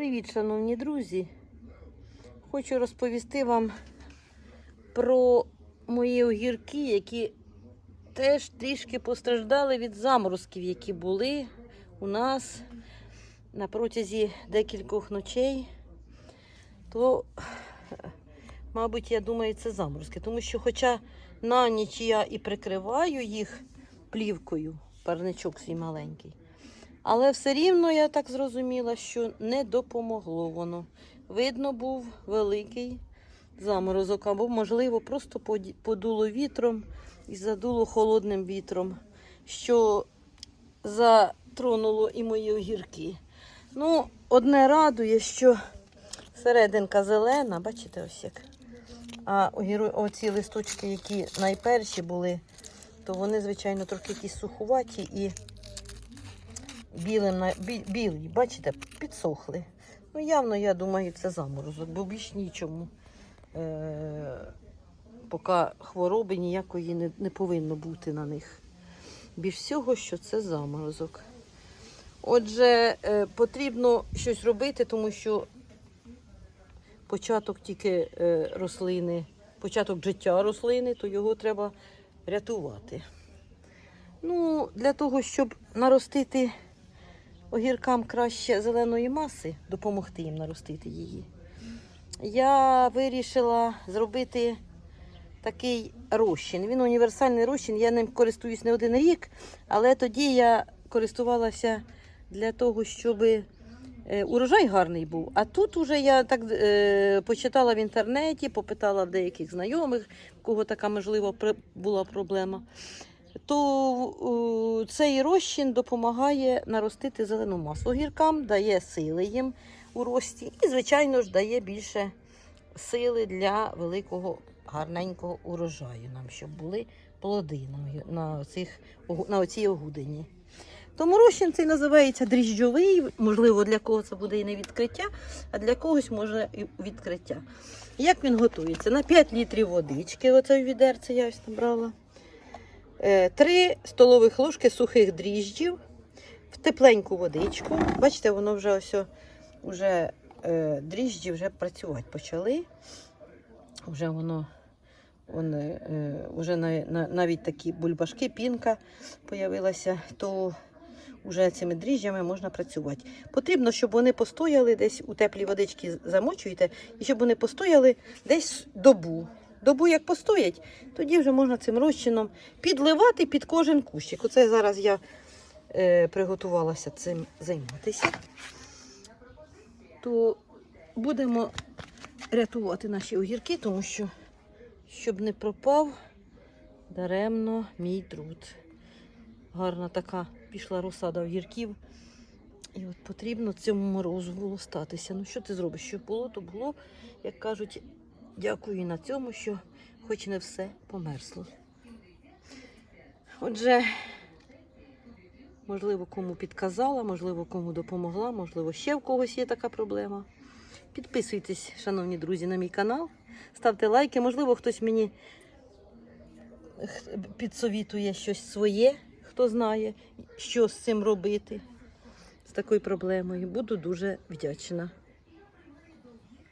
Привіт, шановні друзі! Хочу розповісти вам про мої огірки, які теж трішки постраждали від заморозків, які були у нас на протязі декількох ночей. То, мабуть, я думаю, це заморозки. Тому що, хоча на ніч я і прикриваю їх плівкою, парничок свій маленький. Але все рівно я так зрозуміла, що не допомогло воно. Видно, був великий заморозок, або, можливо, просто подуло вітром і задуло холодним вітром, що затронуло і мої огірки. Ну, одне радує, що серединка зелена, бачите, ось як. А оці листочки, які найперші були, то вони, звичайно, трохи якісь сухуваті і білим бі, білі, бачите, підсохли. Ну, явно, я думаю, це заморозок, бо більш нічому. Е, поки хвороби ніякої не, не повинно бути на них. Більш всього, що це заморозок. Отже, е, потрібно щось робити, тому що початок тільки е, рослини, початок життя рослини, то його треба рятувати. Ну, для того, щоб наростити огіркам краще зеленої маси, допомогти їм наростити її, я вирішила зробити такий розчин. Він універсальний розчин, я ним користуюсь не один рік, але тоді я користувалася для того, щоб урожай гарний був. А тут уже я так е, почитала в інтернеті, попитала в деяких знайомих, в кого така можливо була проблема то цей розчин допомагає наростити зелену масу. Огіркам дає сили їм у рості і, звичайно ж, дає більше сили для великого гарненького урожаю нам, щоб були плоди на, цих, на оцій огудині. Тому розчин цей називається дріжджовий, можливо, для кого це буде і не відкриття, а для когось може і відкриття. Як він готується? На 5 літрів водички, оце відерце я ось набрала. 3 столових ложки сухих дріжджів в тепленьку водичку. Бачите, воно вже ось вже е, дріжджі вже працювати почали. Вже воно вони, е, вже на, навіть такі бульбашки, пінка появилася, то вже цими дріжджами можна працювати. Потрібно, щоб вони постояли десь у теплій водичці замочуєте, і щоб вони постояли десь добу. Добу як постоять, тоді вже можна цим розчином підливати під кожен кущик. Оце зараз я е, приготувалася цим займатися. То будемо рятувати наші огірки, тому що щоб не пропав даремно мій труд. Гарна така пішла розсада огірків. І от потрібно цьому морозу було статися. Ну що ти зробиш? Що було, то було, як кажуть, дякую на цьому, що хоч не все померзло. Отже, можливо, кому підказала, можливо, кому допомогла, можливо, ще в когось є така проблема. Підписуйтесь, шановні друзі, на мій канал, ставте лайки. Можливо, хтось мені підсовітує щось своє, хто знає, що з цим робити, з такою проблемою. Буду дуже вдячна.